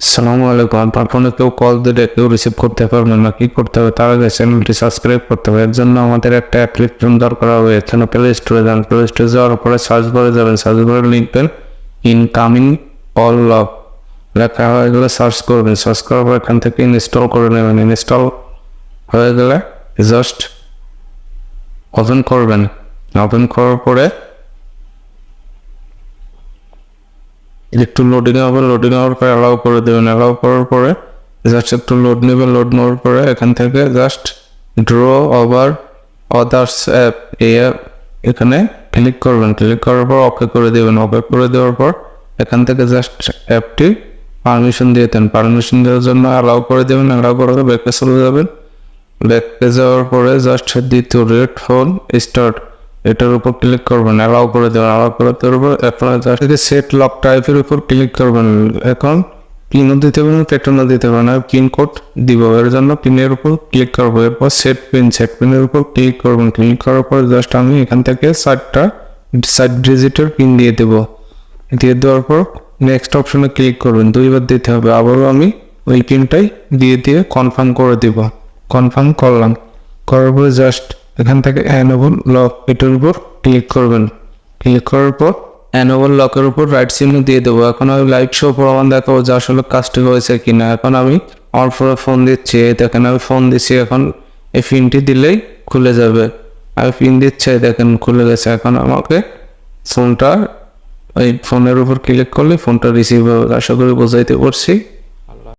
সালামু আলাইকুম আপনার ফোনে কেউ কল দিলে কেউ রিসিভ করতে পারবেন না। কি করতে হবে? তার আগে চ্যানেলটি সাবস্ক্রাইব করতে হবে। এর জন্য আমাদের একটা অ্যাপ্লিকেশন দরকার হবে। এখানে প্লে স্টোরে যান। প্লে স্টোরে যাওয়ার পরে সার্চ করে যাবেন। সার্চ করে লিখবেন ইনকামিং অল লক লেখা হয়ে গেলে সার্চ করবেন। সার্চ করার পর এখান থেকে ইনস্টল করে নেবেন। ইনস্টল হয়ে গেলে জাস্ট ওপেন করবেন। ওপেন করার পরে একটু লোডিং হবে লোডিং হওয়ার পরে অ্যালাউ করে দেবেন। অ্যালাউ করার পরে জাস্ট একটু লোড নেবে লোড নেওয়ার পরে এখান থেকে just draw over others app এই অ্যাপ এখানে ক্লিক করবেন। ক্লিক করার পর ওকে করে দেবেন। ওকে করে দেওয়ার পর এখান থেকে জাস্ট অ্যাপটি পারমিশন দিয়ে দেন। পারমিশন দেওয়ার জন্য অ্যালাউ করে দেবেন। অ্যালাউ করে ব্যাকে চলে যাবেন। ব্যাকে যাওয়ার পরে জাস্ট দ্বিতীয় রেড ফোন স্টার্ট এটার উপর ক্লিক করবেন অ্যালাউ করে দেবেন অ্যালাউ করে দেওয়ার পর এখন জাস্ট সেট লক টাইপের উপর ক্লিক করবেন এখন পিনও দিতে পারেন পেটনও দিতে পারেন, আর পিন কোড দিব। এর জন্য পিনের উপর ক্লিক করব। এরপর সেট পিন সেট পিনের উপর ক্লিক করবেন। ক্লিক করার পর জাস্ট আমি এখান থেকে চারটা সাত ডিজিটের পিন দিয়ে দেবো। দিয়ে দেওয়ার পর নেক্সট অপশনে ক্লিক করবেন। দুইবার দিতে হবে। আবারও আমি ওই পিনটাই দিয়ে দিয়ে কনফার্ম করে দিব। কনফার্ম করলাম। করার পরে জাস্ট এখান থেকে অ্যানোবল লক এটার উপর ক্লিক করবেন। ক্লিক করার পর অ্যানোবল লকের উপর রাইট চিহ্ন দিয়ে দেবো। এখন আমি লাইট শো প্রমাণ দেখাবো যে আসলে কাজটি হয়েছে কিনা। এখন আমি আমার ফোনে ফোন দিচ্ছি। দেখেন আমি ফোন দিচ্ছি। এখন এই পিনটি দিলেই খুলে যাবে। আমি পিন দিচ্ছি। দেখেন খুলে গেছে। এখন আমাকে ফোনটা ওই ফোনের উপর ক্লিক করলে ফোনটা রিসিভ হবে। আশা করি বোঝাইতে পারছি।